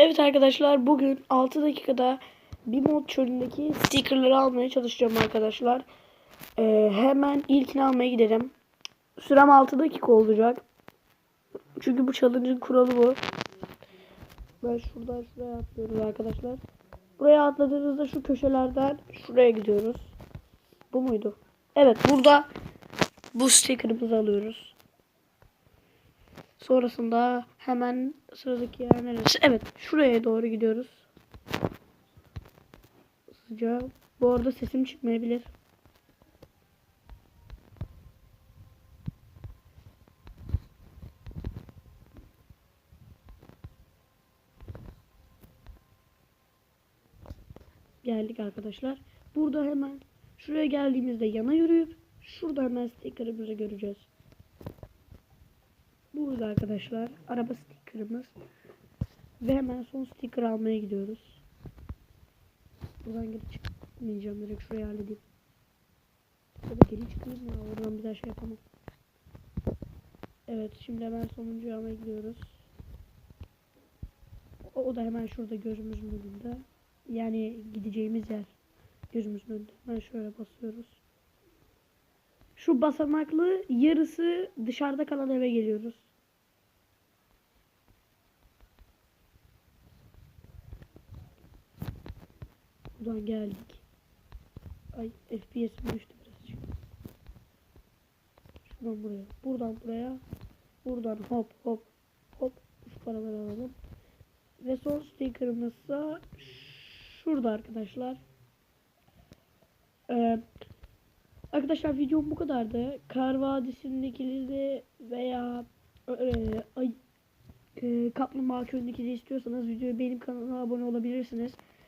Evet arkadaşlar bugün 6 dakikada bir mod çölündeki stickerları almaya çalışacağım arkadaşlar. Ee, hemen ilkini almaya gidelim. Sürem 6 dakika olacak. Çünkü bu challenge'ın kuralı bu. Ben şuradan şuraya atlıyoruz arkadaşlar. Buraya atladığınızda şu köşelerden şuraya gidiyoruz. Bu muydu? Evet burada bu sticker'ımızı alıyoruz. Sonrasında hemen sıradaki yer neresi? Evet şuraya doğru gidiyoruz. Hızlıca. Bu arada sesim çıkmayabilir. Geldik arkadaşlar. Burada hemen şuraya geldiğimizde yana yürüyüp şurada hemen sticker'ımızı göreceğiz. Burada arkadaşlar araba sticker'ımız. Ve hemen son sticker almaya gidiyoruz. Buradan geri çıkmayacağım direkt şuraya halledeyim. Ya geri çıkayım ya oradan bir daha şey yapamam. Evet şimdi hemen sonuncuyu almaya gidiyoruz. O, o da hemen şurada gözümüzün önünde. Yani gideceğimiz yer gözümüzün önünde. Hemen şöyle basıyoruz. Şu basamaklı yarısı dışarıda kalan eve geliyoruz. Buradan geldik. Ay FPS'im düştü birazcık. Şuradan buraya. Buradan buraya. Buradan hop hop hop. Şu paraları alalım. Ve son sticker'ımız ise şurada arkadaşlar. Ee, arkadaşlar videom bu kadardı. Kar Vadisi'ndekileri veya e, ay, e, Kaplumbağa Köyü'ndeki de istiyorsanız videoyu benim kanalıma abone olabilirsiniz.